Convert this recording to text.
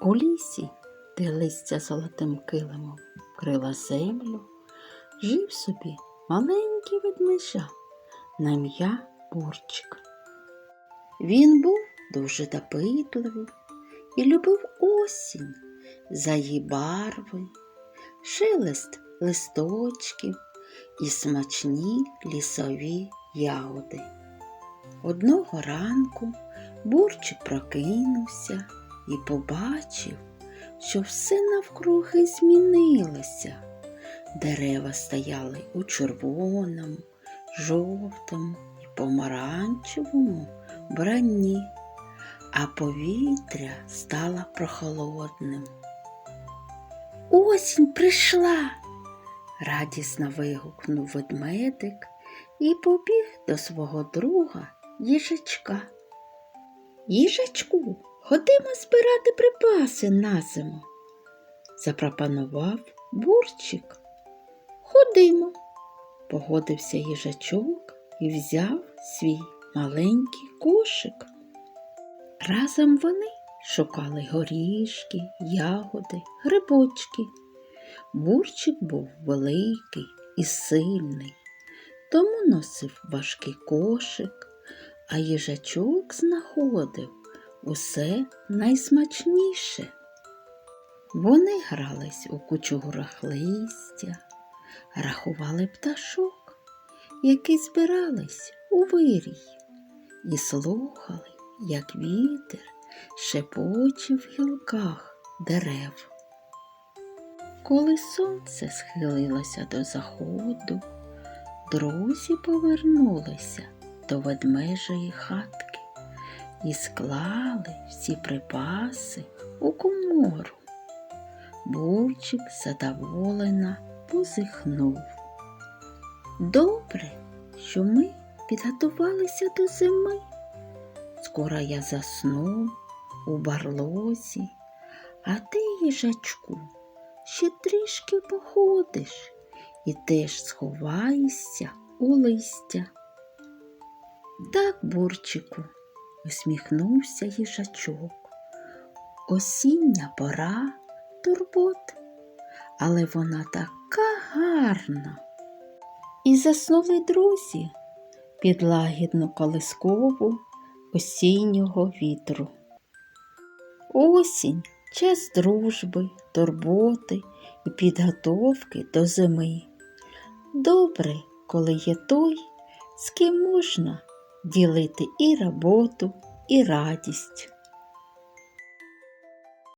У лісі, де листя золотим килимом крила землю, жив собі маленький ведмежа на ім'я Бурчик. Він був дуже допитливий і любив осінь за її барви, шелест листочків і смачні лісові ягоди. Одного ранку Бурчик прокинувся і побачив, що все навкруги змінилося. Дерева стояли у червоному, жовтому і помаранчевому бранні, а повітря стало прохолодним. Осінь прийшла, радісно вигукнув ведмедик і побіг до свого друга їжачка. Їжачку, ходимо збирати припаси на зиму, запропонував бурчик. Ходимо, погодився їжачок і взяв свій маленький кошик. Разом вони шукали горішки, ягоди, грибочки. Бурчик був великий і сильний, тому носив важкий кошик, а їжачок знаходив усе найсмачніше. Вони грались у кучугурах листя, рахували пташок, які збирались у вирій, і слухали, як вітер шепоче в гілках дерев. Коли сонце схилилося до заходу, друзі повернулися до ведмежої хатки і склали всі припаси у комору. Бурчик задоволено позихнув. Добре, що ми підготувалися до зими. Скоро я засну у барлозі, а ти, їжачку, ще трішки походиш і теж сховаєшся у листя. Так, бурчику, усміхнувся їжачок. Осіння пора турбот, але вона така гарна. І заснули друзі під лагідну колискову осіннього вітру. Осінь час дружби, турботи і підготовки до зими. Добре, коли є той, з ким можна ділити і роботу, і радість.